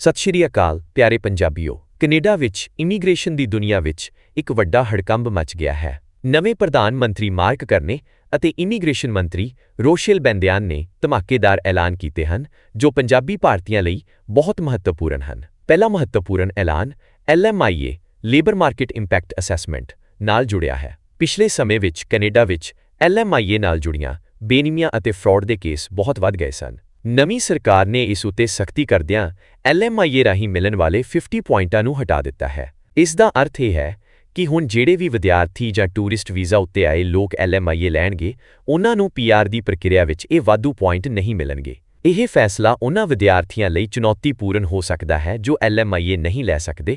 ਸਤਿ ਸ਼੍ਰੀ ਅਕਾਲ, ਪਿਆਰੇ ਪੰਜਾਬੀਓ। ਕੈਨੇਡਾ ਵਿੱਚ ਇਮੀਗ੍ਰੇਸ਼ਨ ਦੀ ਦੁਨੀਆ ਵਿੱਚ ਇੱਕ ਵੱਡਾ ਹੜਕੰਬ ਮਚ ਗਿਆ ਹੈ। ਨਵੇਂ ਪ੍ਰਧਾਨ ਮੰਤਰੀ ਮਾਰਕ ਕਰਨੇ ਅਤੇ ਇਮੀਗ੍ਰੇਸ਼ਨ ਮੰਤਰੀ ਰੋਸ਼ੇਲ ਬੈਂਦਿਆਨ ਨੇ ਧਮਾਕੇਦਾਰ ਐਲਾਨ ਕੀਤੇ ਹਨ, ਜੋ ਪੰਜਾਬੀ ਭਾਰਤੀਆਂ ਲਈ ਬਹੁਤ ਮਹੱਤਵਪੂਰਨ ਹਨ। ਪਹਿਲਾ ਮਹੱਤਵਪੂਰਨ ਐਲਾਨ LMIA, labour market impact assessment, ਨਾਲ ਜੁੜਿਆ ਹੈ। ਪਿਛਲੇ ਸਮੇਂ ਵਿੱਚ ਕੈਨੇਡਾ ਵਿੱਚ ਐਲਐਮਆਈਏ ਨਾਲ ਜੁੜੀਆਂ ਬੇਨਿਮੀਆਂ ਅਤੇ ਫਰਾਡ ਦੇ ਕੇਸ ਬਹੁਤ ਵੱਧ ਗਏ ਸਨ। ਨਵੀਂ ਸਰਕਾਰ ਨੇ ਇਸ ਉਤੇ ਸਖਤੀ ਕਰਦਿਆਂ ਐਲਐਮਆਈਏ ਰਾਹੀਂ ਮਿਲਣ ਵਾਲੇ 50 ਪੁਆਇੰਟਾਂ ਨੂੰ ਹਟਾ ਦਿੱਤਾ ਹੈ। ਇਸ ਦਾ ਅਰਥ ਇਹ ਹੈ ਕਿ ਹੁਣ ਜਿਹੜੇ ਵੀ ਵਿਦਿਆਰਥੀ ਜਾਂ ਟੂਰਿਸਟ ਵੀਜ਼ਾ ਉੱਤੇ ਆਏ ਲੋਕ ਐਲਐਮਆਈਏ ਲੈਣਗੇ, ਉਹਨਾਂ ਨੂੰ ਪੀਆਰ ਦੀ ਪ੍ਰਕਿਰਿਆ ਵਿੱਚ ਇਹ ਵਾਧੂ ਪੁਆਇੰਟ ਨਹੀਂ ਮਿਲਣਗੇ। ਇਹ ਫੈਸਲਾ ਉਹਨਾਂ ਵਿਦਿਆਰਥੀਆਂ ਲਈ ਚੁਣੌਤੀਪੂਰਨ ਹੋ ਸਕਦਾ ਹੈ ਜੋ ਐਲਐਮਆਈਏ ਨਹੀਂ ਲੈ ਸਕਦੇ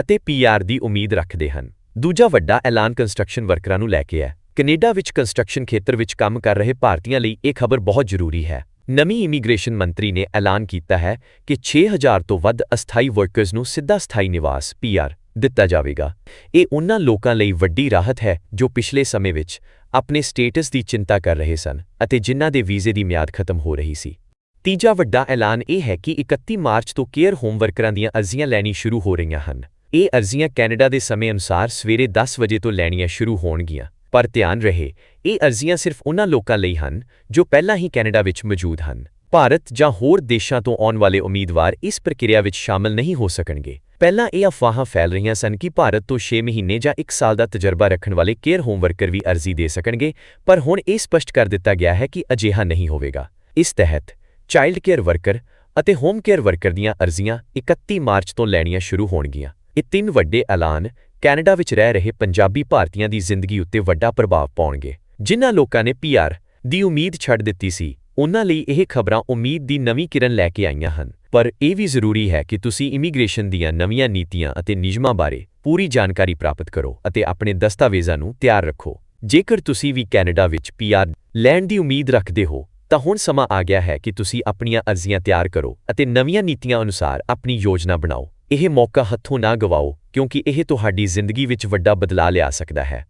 ਅਤੇ ਪੀਆਰ ਦੀ ਉਮੀਦ ਰੱਖਦੇ ਹਨ। ਦੂਜਾ ਵੱਡਾ ਐਲਾਨ ਕੰਸਟਰਕਸ਼ਨ ਵਰਕਰਾਂ ਨੂੰ ਲੈ ਕੇ ਹੈ। ਕੈਨੇਡਾ ਵਿੱਚ ਕੰਸਟਰਕਸ਼ਨ ਖੇਤਰ ਵਿੱਚ ਕੰਮ ਕਰ ਰਹੇ ਭਾਰਤੀਆਂ ਲਈ ਇਹ ਖਬਰ ਬਹੁਤ ਜ਼ਰੂਰੀ ਹੈ। ਨਵੀਂ ਇਮੀਗ੍ਰੇਸ਼ਨ ਮੰਤਰੀ ਨੇ ਐਲਾਨ ਕੀਤਾ ਹੈ ਕਿ 6000 ਤੋਂ ਵੱਧ ਅਸਥਾਈ ਵਰਕਰਸ ਨੂੰ ਸਿੱਧਾ ਸਥਾਈ ਨਿਵਾਸ ਪੀਆਰ ਦਿੱਤਾ ਜਾਵੇਗਾ। ਇਹ ਉਹਨਾਂ ਲੋਕਾਂ ਲਈ ਵੱਡੀ ਰਾਹਤ ਹੈ ਜੋ ਪਿਛਲੇ ਸਮੇਂ ਵਿੱਚ ਆਪਣੇ ਸਟੇਟਸ ਦੀ ਚਿੰਤਾ ਕਰ ਰਹੇ ਸਨ ਅਤੇ ਜਿਨ੍ਹਾਂ ਦੇ ਵੀਜ਼ੇ ਦੀ ਮਿਆਦ ਖਤਮ ਹੋ ਰਹੀ ਸੀ। ਤੀਜਾ ਵੱਡਾ ਐਲਾਨ ਇਹ ਹੈ ਕਿ 31 ਮਾਰਚ ਤੋਂ ਕੇਅਰ ਹੋਮ ਵਰਕਰਾਂ ਦੀਆਂ ਅਰਜ਼ੀਆਂ ਲੈਣੀ ਸ਼ੁਰੂ ਹੋ ਰਹੀਆਂ ਹਨ। ਇਹ ਅਰਜ਼ੀਆਂ ਕੈਨੇਡਾ ਦੇ ਸਮੇਂ ਅਨੁਸਾਰ ਸਵੇਰੇ 10 ਵਜੇ ਤੋਂ ਲੈਣੀਆਂ ਸ਼ੁਰੂ ਹੋਣਗੀਆਂ। ਪਰ ਧਿਆਨ ਰਹੇ, ਇਹ ਅਰਜ਼ੀਆਂ ਸਿਰਫ ਉਹਨਾਂ ਲੋਕਾਂ ਲਈ ਹਨ ਜੋ ਪਹਿਲਾਂ ਹੀ ਕੈਨੇਡਾ ਵਿੱਚ ਮੌਜੂਦ ਹਨ। ਭਾਰਤ ਜਾਂ ਹੋਰ ਦੇਸ਼ਾਂ ਤੋਂ ਆਉਣ ਵਾਲੇ ਉਮੀਦਵਾਰ ਇਸ ਪ੍ਰਕਿਰਿਆ ਵਿੱਚ ਸ਼ਾਮਲ ਨਹੀਂ ਹੋ ਸਕਣਗੇ। ਪਹਿਲਾਂ ਇਹ ਅਫਵਾਹਾਂ ਫੈਲ ਰਹੀਆਂ ਸਨ ਕਿ ਭਾਰਤ ਤੋਂ 6 ਮਹੀਨੇ ਜਾਂ 1 ਸਾਲ ਦਾ ਤਜਰਬਾ ਰੱਖਣ ਵਾਲੇ ਕੇਅਰ ਹੋਮ ਵਰਕਰ ਵੀ ਅਰਜ਼ੀ ਦੇ ਸਕਣਗੇ, ਪਰ ਹੁਣ ਇਹ ਸਪਸ਼ਟ ਕਰ ਦਿੱਤਾ ਗਿਆ ਹੈ ਕਿ ਅਜਿਹਾ ਨਹੀਂ ਹੋਵੇਗਾ। ਇਸ ਤਹਿਤ ਚਾਈਲਡ ਕੇਅਰ ਵਰਕਰ ਅਤੇ ਹੋਮ ਕੇਅਰ ਵਰਕਰ ਦੀਆਂ ਅਰਜ਼ੀਆਂ 31 ਮਾਰਚ ਤੋਂ ਲੈਣੀਆਂ ਸ਼ੁਰੂ ਹੋਣਗੀਆਂ। ਇਹ ਤਿੰਨ ਵੱਡੇ ਐਲਾਨ ਕੈਨੇਡਾ ਵਿੱਚ ਰਹਿ ਰਹੇ ਪੰਜਾਬੀ ਭਾਰਤੀਆਂ ਦੀ ਜ਼ਿੰਦਗੀ ਉੱਤੇ ਵੱਡਾ ਪ੍ਰਭਾਵ ਪਾਉਣਗੇ। ਜਿਨ੍ਹਾਂ ਲੋਕਾਂ ਨੇ ਪੀਆਰ ਦੀ ਉਮੀਦ ਛੱਡ ਦਿੱਤੀ ਸੀ, ਉਹਨਾਂ ਲਈ ਇਹ ਖਬਰਾਂ ਉਮੀਦ ਦੀ ਨਵੀਂ ਕਿਰਨ ਲੈ ਕੇ ਆਈਆਂ ਹਨ। ਪਰ ਇਹ ਵੀ ਜ਼ਰੂਰੀ ਹੈ ਕਿ ਤੁਸੀਂ ਇਮੀਗ੍ਰੇਸ਼ਨ ਦੀਆਂ ਨਵੀਆਂ ਨੀਤੀਆਂ ਅਤੇ ਨਿਯਮਾਂ ਬਾਰੇ ਪੂਰੀ ਜਾਣਕਾਰੀ ਪ੍ਰਾਪਤ ਕਰੋ ਅਤੇ ਆਪਣੇ ਦਸਤਾਵੇਜ਼ਾਂ ਨੂੰ ਤਿਆਰ ਰੱਖੋ। ਜੇਕਰ ਤੁਸੀਂ ਵੀ ਕੈਨੇਡਾ ਵਿੱਚ ਪੀਆਰ ਲੈਣ ਦੀ ਉਮੀਦ ਰੱਖਦੇ ਹੋ, ਤਾਂ ਹੁਣ ਸਮਾਂ ਆ ਗਿਆ ਹੈ ਕਿ ਤੁਸੀਂ ਆਪਣੀਆਂ ਅਰਜ਼ੀਆਂ ਤਿਆਰ ਕਰੋ ਅਤੇ ਨਵੀਆਂ ਨੀਤੀਆਂ ਅਨੁਸਾਰ ਆਪਣੀ ਯੋਜਨਾ ਬਣਾਓ। ਇਹ ਮੌਕਾ ਹੱਥੋਂ ਨਾ ਗਵਾਓ, ਕਿਉਂਕਿ ਇਹ ਤੁਹਾਡੀ ਜ਼ਿੰਦਗੀ ਵਿੱਚ ਵੱਡਾ ਬਦਲਾਅ ਲਿਆ ਸਕਦਾ ਹੈ।